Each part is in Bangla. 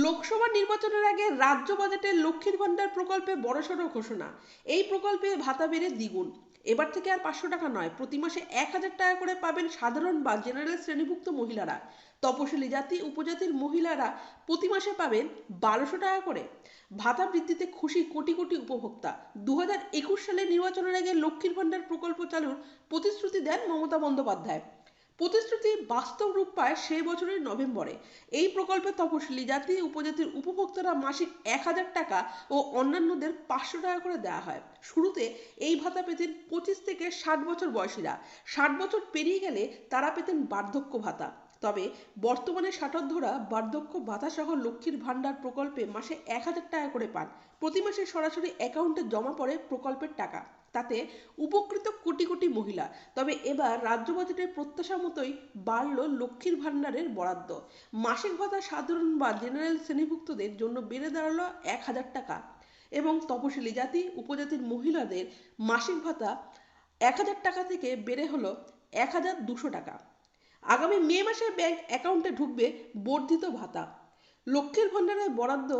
লোকসভা নির্বাচনের আগে রাজ্য বাজেটে লক্ষ্মীর ভাণ্ডার প্রকল্পে বড়সড় ঘোষণা। এই প্রকল্পে ভাতা বেড়ে দ্বিগুণ। এবার থেকে আর পাঁচশো টাকা নয়, প্রতি মাসে এক হাজার টাকা করে পাবেন সাধারণ বা জেনারেল শ্রেণীভুক্ত মহিলারা। তপশিলি জাতি, উপজাতির মহিলারা প্রতি মাসে পাবেন বারোশো টাকা করে। ভাতা বৃদ্ধিতে খুশি কোটি কোটি উপভোক্তা। দু একুশ সালে নির্বাচনের আগে লক্ষ্মীর ভাণ্ডার প্রকল্প চালুর প্রতিশ্রুতি দেন মমতা বন্দ্যোপাধ্যায়। প্রতিশ্রুতি বাস্তব রূপ পায় সেই বছরের নভেম্বরে। এই প্রকল্পে তপশিলি জাতি, উপজাতির উপভোক্তারা মাসিক এক হাজার টাকা ও অন্যান্যদের পাঁচশো টাকা করে দেওয়া হয়। শুরুতে এই ভাতা পেতেন পঁচিশ থেকে ষাট বছর বয়সীরা। ষাট বছর পেরিয়ে গেলে তারা পেতেন বার্ধক্য ভাতা। তবে বর্তমানে ষাটোর্ধরা বার্ধক্য ভাতা সহ লক্ষ্মীর ভাণ্ডার প্রকল্পে মাসে এক হাজার টাকা করে পান। প্রতি মাসে সরাসরি অ্যাকাউন্টে জমা পড়ে প্রকল্পের টাকা। তাতে উপকৃত কোটি কোটি মহিলা। তবে এবার রাজ্য বাজেটের প্রত্যাশা মতোই বাড়ল লক্ষ্মীর ভাণ্ডারের বরাদ্দ। মাসিক ভাতা সাধারণ বা জেনারেল শ্রেণীভুক্তদের জন্য বেড়ে দাঁড়াল এক হাজার টাকা। এবং তপশিলি জাতি, উপজাতির মহিলাদের মাসিক ভাতা এক হাজার টাকা থেকে বেড়ে হলো এক হাজার দুশো টাকা। আগামী মে মাসে ব্যাংক অ্যাকাউন্টে ঢুকবে বর্ধিত ভাতা। লক্ষ্মীর ভাণ্ডারের বরাদ্দ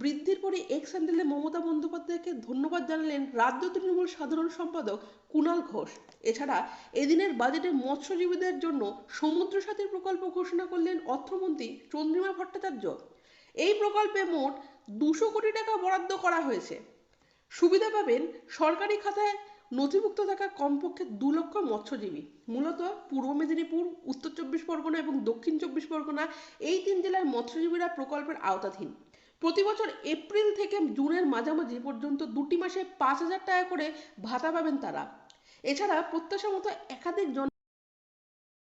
বৃদ্ধির পরে এক্স হ্যান্ডেলে মমতা বন্দ্যোপাধ্যায়কে ধন্যবাদ জানালেন রাজ্য তৃণমূল সাধারণ সম্পাদক কুণাল ঘোষ। এছাড়া এদিনের বাজেটে মৎস্যজীবীদের জন্য সমুদ্র সাথী প্রকল্প ঘোষণা করলেন অর্থমন্ত্রী চন্দ্রিমা ভট্টাচার্য। এই প্রকল্পে মোট দুশো কোটি টাকা বরাদ্দ করা হয়েছে। সুবিধা পাবেন সরকারি খাতায় নথিভুক্ত থাকা কমপক্ষে দু লক্ষ মৎস্যজীবী, মূলত পূর্ব মেদিনীপুর, উত্তর পরগনা এবং দক্ষিণ চব্বিশ পরগনা, এই তিন জেলার মৎস্যজীবীরা প্রকল্পের আওতাধীন। প্রতি বছর এপ্রিল থেকে জুনের মাঝামাঝি পর্যন্ত দুটি মাসে পাঁচ হাজার টাকা করে ভাতা পাবেন তারা। এছাড়া প্রত্যাশা মতো একাধিক জন